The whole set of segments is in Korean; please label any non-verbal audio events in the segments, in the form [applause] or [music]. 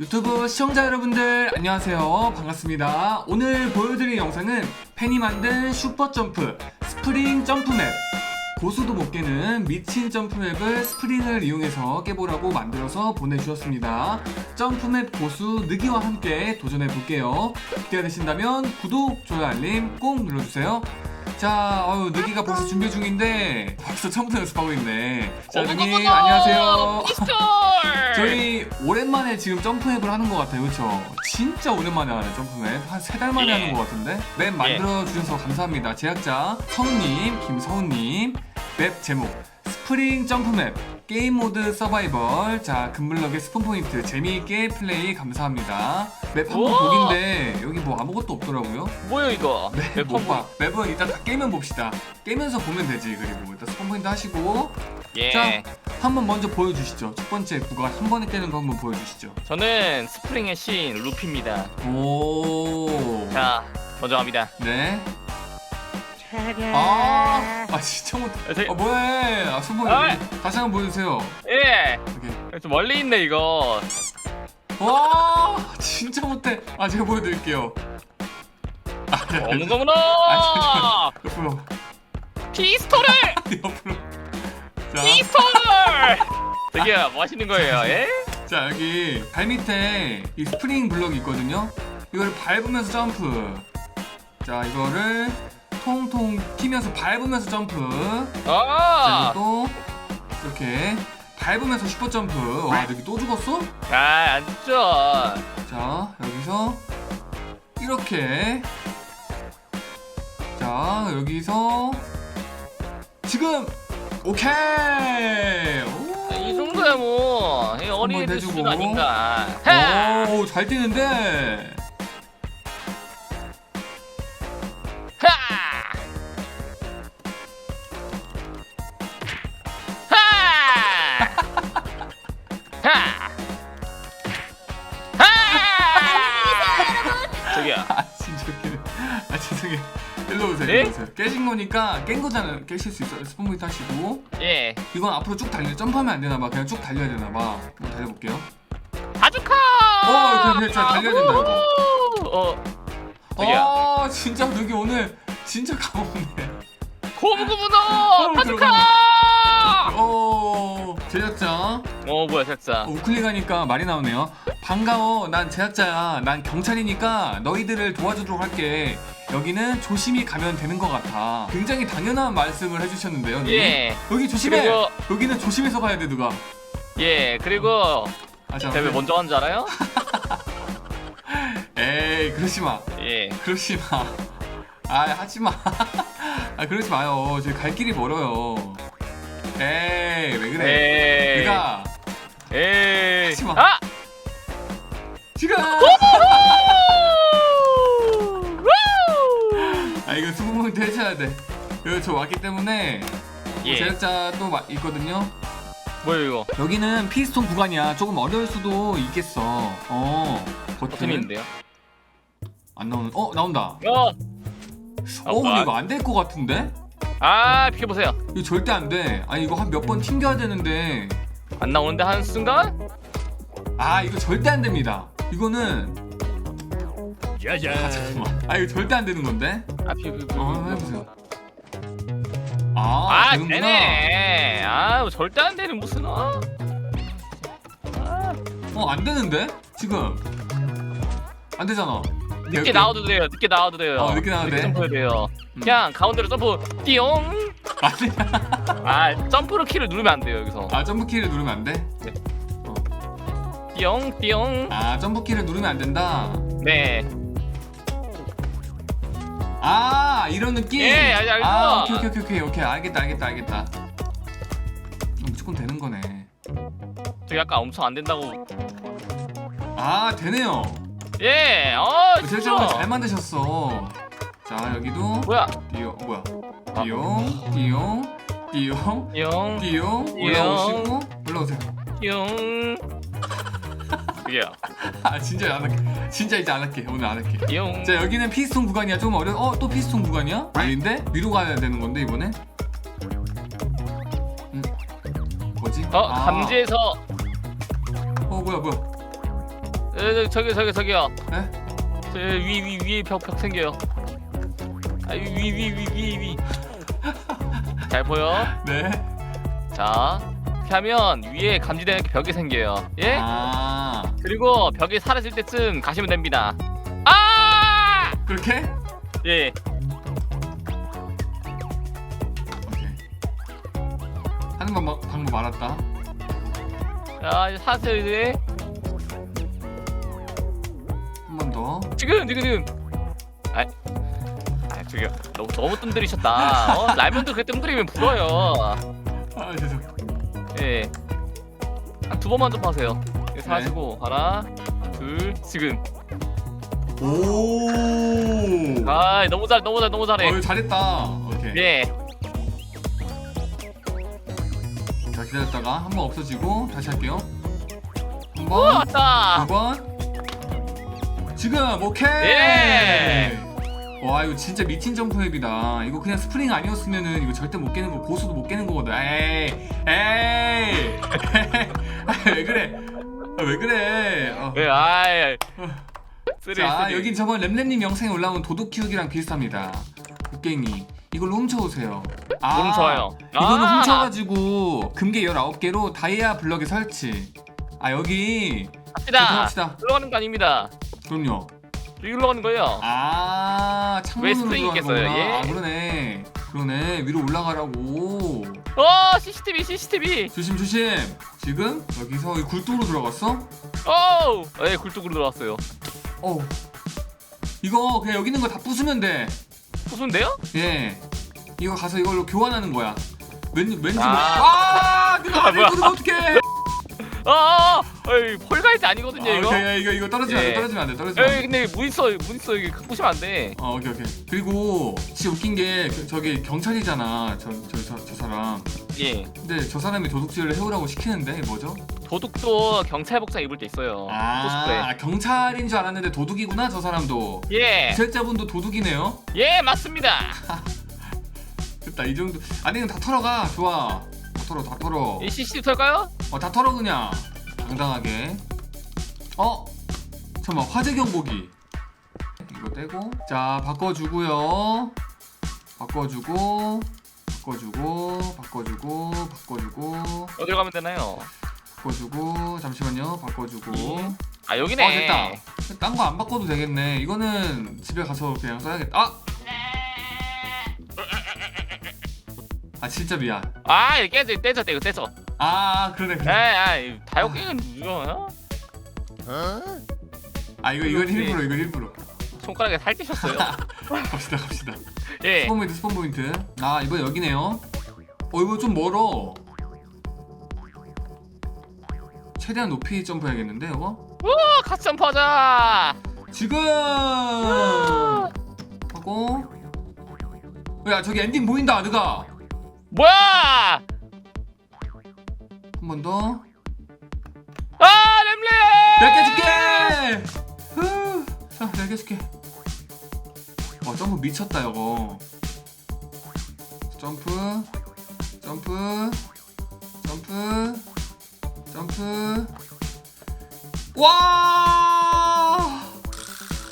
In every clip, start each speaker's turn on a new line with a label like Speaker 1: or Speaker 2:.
Speaker 1: 유튜브 시청자 여러분들 안녕하세요. 반갑습니다. 오늘 보여드릴 영상은 팬이 만든 슈퍼점프 스프링 점프맵. 고수도 못 깨는 미친 점프맵을 스프링을 이용해서 깨보라고 만들어서 보내주셨습니다. 점프맵 고수 느기와 함께 도전해 볼게요. 기대가 되신다면 구독, 좋아요, 알림 꼭 눌러주세요 자, 어유 느기가 벌써 준비 중인데 벌써 점프 연습하고 있네 자, 느기 안녕하세요! 저희 오랜만에 지금 점프맵을 하는 것 같아요, 그렇죠? 진짜 오랜만에 하네 점프맵 한 세 달 만에
Speaker 2: 예.
Speaker 1: 하는 것 같은데 맵 만들어 주셔서 감사합니다. 제작자 서훈님, 김서훈님 맵 제목 스프링 점프맵 게임 모드 서바이벌 자 금블럭의 스폰 포인트 재미있게 플레이 감사합니다. 맵 한 번
Speaker 2: 우와!
Speaker 1: 보긴데 여기 뭐 아무것도 없더라고요.
Speaker 2: 뭐야 이거?
Speaker 1: 네,
Speaker 2: 맵
Speaker 1: 못 봐. 맵은 일단 다 깨면 봅시다. 깨면서 보면 되지. 그리고 일단 스폰 포인트 하시고
Speaker 2: 예.
Speaker 1: 자. 한번 먼저 보여주시죠. 첫 번째 구간 한 번에 깨는 거 한번 보여주시죠.
Speaker 2: 저는 스프링의 신 루피입니다.
Speaker 1: 오.
Speaker 2: 자, 먼저 갑니다.
Speaker 1: 네. 아, 아 진짜 못.
Speaker 2: 아, 제-
Speaker 1: 아 뭐해? 아 수보
Speaker 2: 아!
Speaker 1: 다시 한번 보여주세요.
Speaker 2: 예.
Speaker 1: 오케이.
Speaker 2: 좀 멀리 있네 이거.
Speaker 1: 와, 진짜 못해. 아 제가 보여드릴게요. 아, 네,
Speaker 2: 없는
Speaker 1: 아. 옆으로,
Speaker 2: 피스톨을! [laughs]
Speaker 1: 옆으로. 자,
Speaker 2: 피스톨을! [laughs] 되게 뭐 하시는 거예요? 예?
Speaker 1: 자 여기 발 밑에 이 스프링 블럭이 있거든요. 이거를 밟으면서 점프. 자 이거를 통통 튀면서 밟으면서 점프. 자
Speaker 2: 아!
Speaker 1: 또 이렇게 밟으면서 슈퍼 점프. 와 여기 또 죽었어?
Speaker 2: 아, 앉죠.
Speaker 1: 자 여기서 이렇게. 자 여기서 지금 오케이. 오.
Speaker 2: 이 정도야 뭐. 이 어린이들. 수준 아닌가. 하!
Speaker 1: 오, 잘 뛰는데. 아, 죄송해요. [laughs] 일로 오세요,
Speaker 2: 네?
Speaker 1: 일로 오세요. 깨진 거니까 깬 거잖아요. 깨실 수 있어요. 스폰부터 하시고.
Speaker 2: 예.
Speaker 1: 이건 앞으로 쭉 달려. 점프하면 안 되나 봐. 그냥 쭉 달려야 되나 봐. 한번 달려볼게요.
Speaker 2: 바주카!
Speaker 1: 어, 그래, 그래, 잘 달려야 된다, 이거.
Speaker 2: 어, 저기요.
Speaker 1: 아, 진짜 여기 오늘 진짜 가봅네.
Speaker 2: 고무고무노! 바주카!
Speaker 1: 어, 제작자.
Speaker 2: 어, 뭐야, 색사.
Speaker 1: 어, 우클릭 하니까 말이 나오네요. 반가워. 난 제작자야. 난 경찰이니까 너희들을 도와주도록 할게. 여기는 조심히 가면 되는 것 같아. 굉장히 당연한 말씀을 해주셨는데요. 님.
Speaker 2: 예.
Speaker 1: 여기 조심해.
Speaker 2: 그리고-
Speaker 1: 여기는 조심해서 가야 돼 누가.
Speaker 2: 예, 그리고
Speaker 1: 아, 자,
Speaker 2: 제가 왜 먼저 하는 줄 알아요? [laughs]
Speaker 1: 에이 그러지 마.
Speaker 2: 예.
Speaker 1: 그러지 마. 아 하지 마. [laughs] 아 그러지 마요. 저희 갈 길이 멀어요. 에이 왜 그래?
Speaker 2: 에이.
Speaker 1: 네가
Speaker 2: 에이.
Speaker 1: 하지 마.
Speaker 2: 아!
Speaker 1: 지금. 아 이거 수분 포인트 해줘야 돼. 이거 저 왔기 때문에
Speaker 2: 예.
Speaker 1: 제작자도 마- 있거든요.
Speaker 2: 뭐야 이거?
Speaker 1: 여기는 피스톤 구간이야. 조금 어려울 수도 있겠어. 어. 버튼
Speaker 2: 버튼인데요?
Speaker 1: 안 나오는. 어 나온다.
Speaker 2: 어.
Speaker 1: 어 근데
Speaker 2: 아.
Speaker 1: 이거 안 될 것 같은데?
Speaker 2: 아, 비켜 보세요.
Speaker 1: 이거 절대 안 돼. 아니 이거 한 몇 번 튕겨야 되는데.
Speaker 2: 안 나오는데 한 순간?
Speaker 1: 아 이거 절대 안 됩니다. 이거는
Speaker 2: 짜잔.
Speaker 1: 잠깐만. 아 이거 절대 안 되는 건데.
Speaker 2: 아, 비켜 비켜.
Speaker 1: 어 한번 해보세요. 아,
Speaker 2: 아,
Speaker 1: 되는구나.
Speaker 2: 되네. 아, 뭐 절대 안 되는 무슨 어? 아,
Speaker 1: 어안 되는데? 지금 안 되잖아.
Speaker 2: 늦게
Speaker 1: 여기-
Speaker 2: 나와도 돼요. 늦게 나와도 돼요.
Speaker 1: 어, 늦게 나와도 돼?
Speaker 2: 점프해야 돼요.
Speaker 1: 음.
Speaker 2: 그냥 가운데로 점프 띠용.
Speaker 1: 안 돼.
Speaker 2: 아, 점프로 키를 누르면 안 돼요, 여기서.
Speaker 1: 아 점프 키를 누르면 안 돼?
Speaker 2: 띠용 띠용.
Speaker 1: 아 점프 키를 누르면 안 된다.
Speaker 2: 네.
Speaker 1: 아 이런 느낌.
Speaker 2: 예, 알죠, 알죠.
Speaker 1: 아 오케이 오케이 오케이 오케이 오케이 알겠다 알겠다 알겠다. 무조건 되는 거네.
Speaker 2: 저 약간 엄청 안 된다고.
Speaker 1: 아 되네요.
Speaker 2: 예. 어,
Speaker 1: 제작자분
Speaker 2: 진짜.
Speaker 1: 잘 만드셨어. 자 여기도
Speaker 2: 뭐야?
Speaker 1: 띠용 어, 뭐야?
Speaker 2: 아.
Speaker 1: 띠용 띠용 띠용
Speaker 2: 띠용
Speaker 1: 띠용 올라오시고 올라오세요.
Speaker 2: 띠용. 그게요. [laughs]
Speaker 1: 아 진짜 안 할게. 진짜 이제 안 할게. 오늘 안 할게.
Speaker 2: 띠용.
Speaker 1: 자 여기는 피스톤 구간이야. 좀 어려. 어또 피스톤 구간이야? 아닌데 위로 가야 되는 건데 이번에. 음. 뭐지?
Speaker 2: 어,
Speaker 1: 아.
Speaker 2: 감지에서
Speaker 1: 어 뭐야 뭐야.
Speaker 2: 에, 저기 저기 저기요.
Speaker 1: 네?
Speaker 2: 저위 위 위에 벽 벽 생겨요. 위 위 위 위. [laughs] 잘 보여?
Speaker 1: 네.
Speaker 2: 자 이렇게 하면 위에 감지되는 벽이 생겨요. 예?
Speaker 1: 아
Speaker 2: 그리고 벽이 사라질 때쯤 가시면 됩니다. 아!
Speaker 1: 그렇게?
Speaker 2: 예.
Speaker 1: 오케이. 하는 방, 방법 알았다.
Speaker 2: 자 이제 사세요 이제.
Speaker 1: 한 번 더.
Speaker 2: 지금 지금 지금. 아, 아 저기 너무 너무 뜸들이셨다. 어? 라면도 그렇게 뜸들이면 불어요.
Speaker 1: 아 죄송.
Speaker 2: 예. 한 두 번만 좀 하세요. 이렇게 사시고 하나, 둘, 지금.
Speaker 1: 오.
Speaker 2: 아 너무 잘 너무 잘 너무 잘해.
Speaker 1: 어 잘했다. 오케이.
Speaker 2: 예.
Speaker 1: 자 기다렸다가 한 번 없어지고 다시 할게요.
Speaker 2: 한오
Speaker 1: 번,
Speaker 2: 왔다.
Speaker 1: 두 번. 지금 오케이.
Speaker 2: 예.
Speaker 1: 와 이거 진짜 미친 점프맵이다. 이거 그냥 스프링 아니었으면은 이거 절대 못 깨는 거 고수도 못 깨는 거거든. 에이, 에이, [laughs] 왜 그래? 아, 왜 그래? 어.
Speaker 2: 예. 아이. 쓰리
Speaker 1: 자
Speaker 2: 쓰리.
Speaker 1: 여긴 저번 램램님 영상에 올라온 도둑 키우기랑 비슷합니다. 곡괭이 이걸로 훔쳐오세요. 아,
Speaker 2: 훔쳐와요.
Speaker 1: 이거는
Speaker 2: 아!
Speaker 1: 훔쳐가지고 금괴 19개로 다이아 블럭에 설치. 아 여기
Speaker 2: 합시다.
Speaker 1: 들어갑시다.
Speaker 2: 들어가는 거 아닙니다.
Speaker 1: 그럼요.
Speaker 2: 여기로 가는 거예요. 아왜
Speaker 1: 창문으로
Speaker 2: 스프링이
Speaker 1: 들어가는
Speaker 2: 있겠어요,
Speaker 1: 거구나.
Speaker 2: 예?
Speaker 1: 아 그러네. 그러네. 위로 올라가라고.
Speaker 2: 어 CCTV CCTV.
Speaker 1: 조심 조심. 지금 여기서 이 굴뚝으로 들어갔어?
Speaker 2: 오. 예 굴뚝으로 들어왔어요.
Speaker 1: 어. 이거 그냥 여기 있는 거 다 부수면 돼.
Speaker 2: 무슨데요?
Speaker 1: 예. 이거 가서 이걸로 교환하는 거야. 왠지 왠지
Speaker 2: 아.
Speaker 1: 뭐... 아, 내가 안
Speaker 2: 뭐야.
Speaker 1: 해주면 어떡해?
Speaker 2: 아, [laughs] 어이 폴가이즈 아니거든요
Speaker 1: 아,
Speaker 2: 이거.
Speaker 1: 오케이, 이거 이거 떨어지면 안 돼.
Speaker 2: 예.
Speaker 1: 떨어지면 안 돼. 떨어지면 안
Speaker 2: 에이
Speaker 1: 돼.
Speaker 2: 근데 문 있어 문 있어 여기 부시면 안 돼.
Speaker 1: 어, 오케이 오케이. 그리고 진짜 웃긴 게 그- 저기 경찰이잖아. 저저 저, 저 사람.
Speaker 2: 예.
Speaker 1: 근데 저 사람이 도둑질을 해오라고 시키는데 뭐죠?
Speaker 2: 도둑도 경찰 복장 입을 때 있어요. 코스프레.
Speaker 1: 아, 경찰인 줄 알았는데 도둑이구나 저 사람도.
Speaker 2: 예.
Speaker 1: 기술자분도 도둑이네요.
Speaker 2: 예 맞습니다. [laughs]
Speaker 1: 됐다 이 정도. 아니 그냥 다 털어가. 좋아. 다 털어 다 털어.
Speaker 2: 이 CCTV 털까요?
Speaker 1: 어 다 털어 그냥 당당하게. 어? 잠깐만 화재 경보기. 이거 떼고. 자 바꿔주고요. 바꿔주고 바꿔주고 바꿔주고 바꿔주고.
Speaker 2: 어디로 가면 되나요?
Speaker 1: 바꿔주고 잠시만요. 바꿔주고.
Speaker 2: 예. 아 여기네.
Speaker 1: 어 됐다. 딴 거 안 바꿔도 되겠네. 이거는 집에 가서 그냥 써야겠다. 아! 아 진짜 미안.
Speaker 2: 아 이거 깨져 떼져 떼고 떼져.
Speaker 1: 아 그러네 그래
Speaker 2: 에이 다육갱은 이거
Speaker 1: 아 이거 이건. 일부러 이건 일부러.
Speaker 2: 손가락에 살 떼셨어요. [laughs]
Speaker 1: 갑시다 갑시다.
Speaker 2: 예.
Speaker 1: 스폰 포인트 스폰 포인트. 아 이번 여기네요. 어 이거 좀 멀어. 최대한 높이 점프해야겠는데 이거?
Speaker 2: 어, 같이 점프하자.
Speaker 1: 지금! 하고. 야 저기 엔딩 보인다 아드가?
Speaker 2: 뭐야?
Speaker 1: 한 번
Speaker 2: 더아 램램.
Speaker 1: 내가 깨줄게 후. 자 내가 깨줄게 와 점프 미쳤다 이거 점프 점프 점프 점프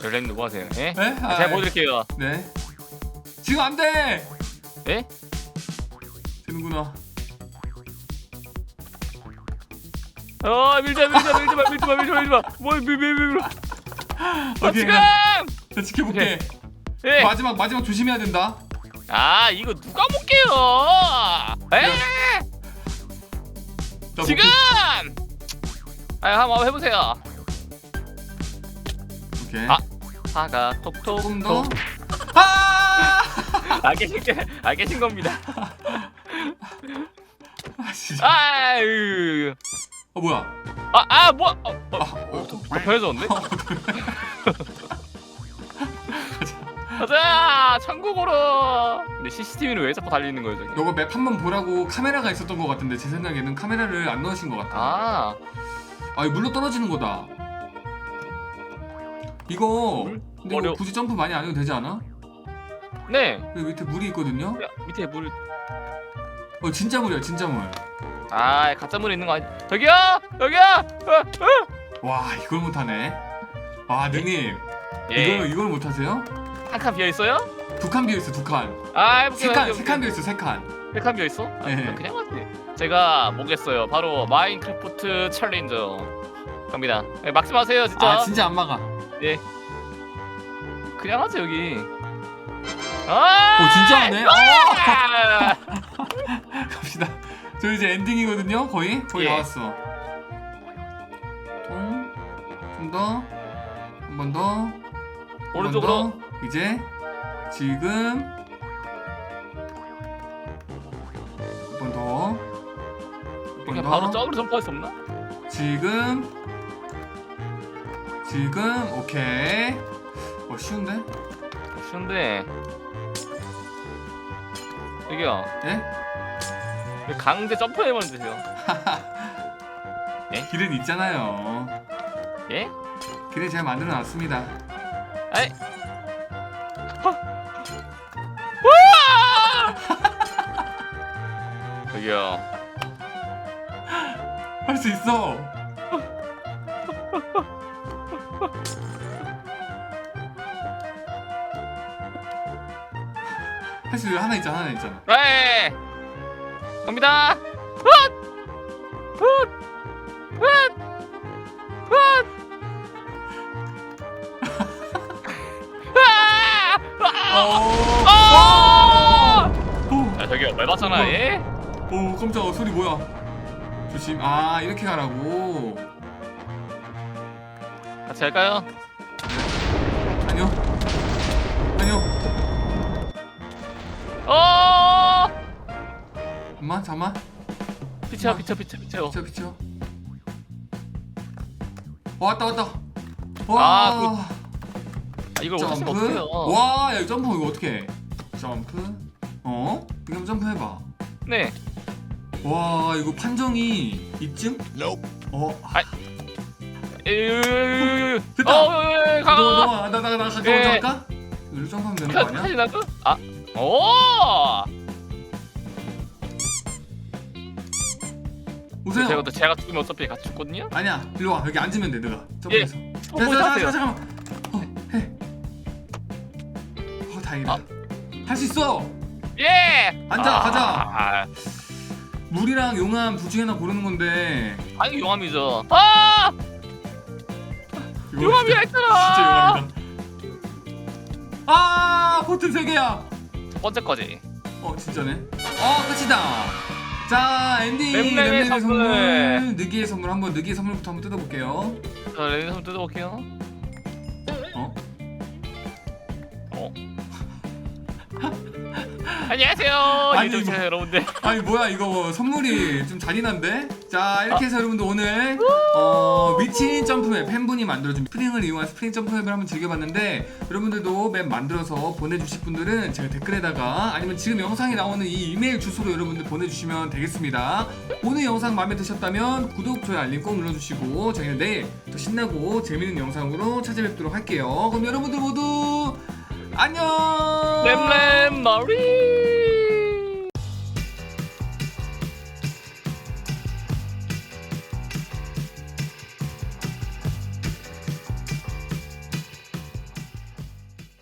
Speaker 2: 와램 누구 하세요? 예?
Speaker 1: 네?
Speaker 2: 아, 제가 보여드릴게요.
Speaker 1: 네 지금 안 돼
Speaker 2: 예? 어 밀자 밀자 밀지 마 밀지 마 밀지 마 밀지 마. 뭐밀밀밀 밀. 어
Speaker 1: 오케이,
Speaker 2: 지금.
Speaker 1: 자 지켜볼게
Speaker 2: 예.
Speaker 1: 마지막 마지막 조심해야 된다
Speaker 2: 아 이거 누가 못 깨요? 에?
Speaker 1: 나
Speaker 2: 지금. 아 한번 해보세요.
Speaker 1: 못- 오케이
Speaker 2: 아. 사가 톡톡
Speaker 1: 조금 더
Speaker 2: 톡.
Speaker 1: 아! [laughs]
Speaker 2: 아 계신 게, 아 계신 겁니다. [laughs]
Speaker 1: 아 진짜
Speaker 2: 아유.
Speaker 1: 어 뭐야
Speaker 2: 아, 아, 뭐? 어, 어,
Speaker 1: 아,
Speaker 2: 어, 더, 더 편해졌는데? 가자, 천국으로. 근데 CCTV는 왜 자꾸 달리는 거예요, 저기?
Speaker 1: 요거 맵 한번 보라고 카메라가 있었던 것 같은데 제 생각에는 카메라를 안 넣으신 것 같아.
Speaker 2: 아,
Speaker 1: 아, 이거 물로 떨어지는 거다. 이거
Speaker 2: 물?
Speaker 1: 근데
Speaker 2: 어려-
Speaker 1: 굳이 점프 많이 안 해도 되지 않아?
Speaker 2: 네.
Speaker 1: 여기 밑에 물이 있거든요.
Speaker 2: 야, 밑에 물.
Speaker 1: 어 진짜 물이야, 진짜 물.
Speaker 2: 아, 가짜 물 있는 거 아니? 저기요, 여기요. 어, 어.
Speaker 1: 와 이걸 못하네. 와 능님
Speaker 2: 예.
Speaker 1: 이걸 이걸 못하세요?
Speaker 2: 한칸 비어 있어요?
Speaker 1: 두 칸 비어 있어 두 칸.
Speaker 2: 아,
Speaker 1: 세칸세칸 비어 있어 세 칸.
Speaker 2: 세칸 비어 있어? 아,
Speaker 1: 예.
Speaker 2: 그냥 하지. 제가 뭐겠어요? 바로 마인크래프트 챌린저 갑니다. 예, 막지 마세요, 진짜.
Speaker 1: 아 진짜 안 막아.
Speaker 2: 그냥 하지 여기. 아!
Speaker 1: 오 진짜. 아,
Speaker 2: 아! [laughs]
Speaker 1: 갑시다. 저 이제 엔딩이거든요. 거의 거의
Speaker 2: 예.
Speaker 1: 다 왔어. 통. 좀 더. 한 번 더.
Speaker 2: 오른쪽으로.
Speaker 1: 더. 이제 지금 한 번 더.
Speaker 2: 그냥
Speaker 1: 더.
Speaker 2: 바로 점으로 점프할 수 없나?
Speaker 1: 지금 지금 오케이. 어 쉬운데?
Speaker 2: 쉬운데. 여기요.
Speaker 1: 예?
Speaker 2: 여기 강제 점프해만 주세요.
Speaker 1: 길은 있잖아요.
Speaker 2: 예?
Speaker 1: 길을 제가 만들어 놨습니다.
Speaker 2: 아이. 여기요. [laughs]
Speaker 1: 할 수 있어. 할 수 하나 있잖아 하나 있잖아.
Speaker 2: 에 갑니다. 훗! 훗! 훗! 훗! 아!
Speaker 1: 어.
Speaker 2: 아!
Speaker 1: 오,
Speaker 2: 야 저기요 밟았잖아 얘.
Speaker 1: 오 깜짝아 소리 뭐야? 조심. 아 이렇게 가라고.
Speaker 2: 같이 할까요?
Speaker 1: 아니요. 아니요.
Speaker 2: 어!
Speaker 1: 잠만 잠만.
Speaker 2: 비켜 비켜 비켜 비켜.
Speaker 1: 비켜 비켜. 어, 왔다 왔다.
Speaker 2: 아,
Speaker 1: 와.
Speaker 2: 아, 이걸
Speaker 1: 점프.
Speaker 2: 어떡해요?
Speaker 1: 와, 야, 점프 이거 어떻게? 점프. 어? 이거 한번 점프 해봐.
Speaker 2: 네.
Speaker 1: 와, 이거 판정이 이쯤? 어,
Speaker 2: 에이,
Speaker 1: 됐다.
Speaker 2: 어, 예, 예, 가.
Speaker 1: 너, 너, 나, 나, 나, 나, 잠깐
Speaker 2: 예.
Speaker 1: 잠깐. 이리로 점프하면 되는 거 아니야?
Speaker 2: 하시나요? 아, 오!
Speaker 1: 오세요.
Speaker 2: 제가 또 제가 죽으면 어차피 같이 죽거든요.
Speaker 1: 아니야, 일로 와. 여기 앉으면 돼, 내가. 점프해서.
Speaker 2: 어,
Speaker 1: 됐어,
Speaker 2: 뭐
Speaker 1: 잠깐,
Speaker 2: 하세요?
Speaker 1: 잠깐만. 어, 해. 어, 다행이다.
Speaker 2: 아.
Speaker 1: 할 수 있어.
Speaker 2: 예.
Speaker 1: 앉아,
Speaker 2: 아,
Speaker 1: 가자.
Speaker 2: 아,
Speaker 1: 물이랑 용암 둘 중에 하나 고르는 건데.
Speaker 2: 용암이죠. 아,
Speaker 1: 이거
Speaker 2: 용암이라
Speaker 1: 진짜-
Speaker 2: 했잖아.
Speaker 1: 진짜 용암이다. 아, 버튼 세 개야.
Speaker 2: 첫 번째 거지.
Speaker 1: 어 진짜네. 어 끝이다. 자 엔딩
Speaker 2: 램램의
Speaker 1: 램램의 선물,
Speaker 2: 선물.
Speaker 1: 느기의 선물 한번 느기의 선물부터 한번 뜯어볼게요.
Speaker 2: 자, 레디 한번 뜯어볼게요.
Speaker 1: 어?
Speaker 2: 어? [laughs] 안녕하세요.
Speaker 1: 아니,
Speaker 2: 유튜브
Speaker 1: 뭐-
Speaker 2: 여러분들.
Speaker 1: 아니 뭐야 이거 선물이 좀 잔인한데? 자 이렇게 해서 여러분들 오늘 어, 미친 점프맵 팬분이 만들어준 스프링을 이용한 스프링 점프맵을 한번 즐겨봤는데 여러분들도 맵 만들어서 보내주실 분들은 제가 댓글에다가 아니면 지금 영상에 나오는 이 이메일 주소로 여러분들 보내주시면 되겠습니다. 오늘 영상 마음에 드셨다면 구독, 좋아요, 알림 꼭 눌러주시고 저희는 내일 또 신나고 재밌는 영상으로 찾아뵙도록 할게요. 그럼 여러분들 모두 안녕.
Speaker 2: 램램 머리.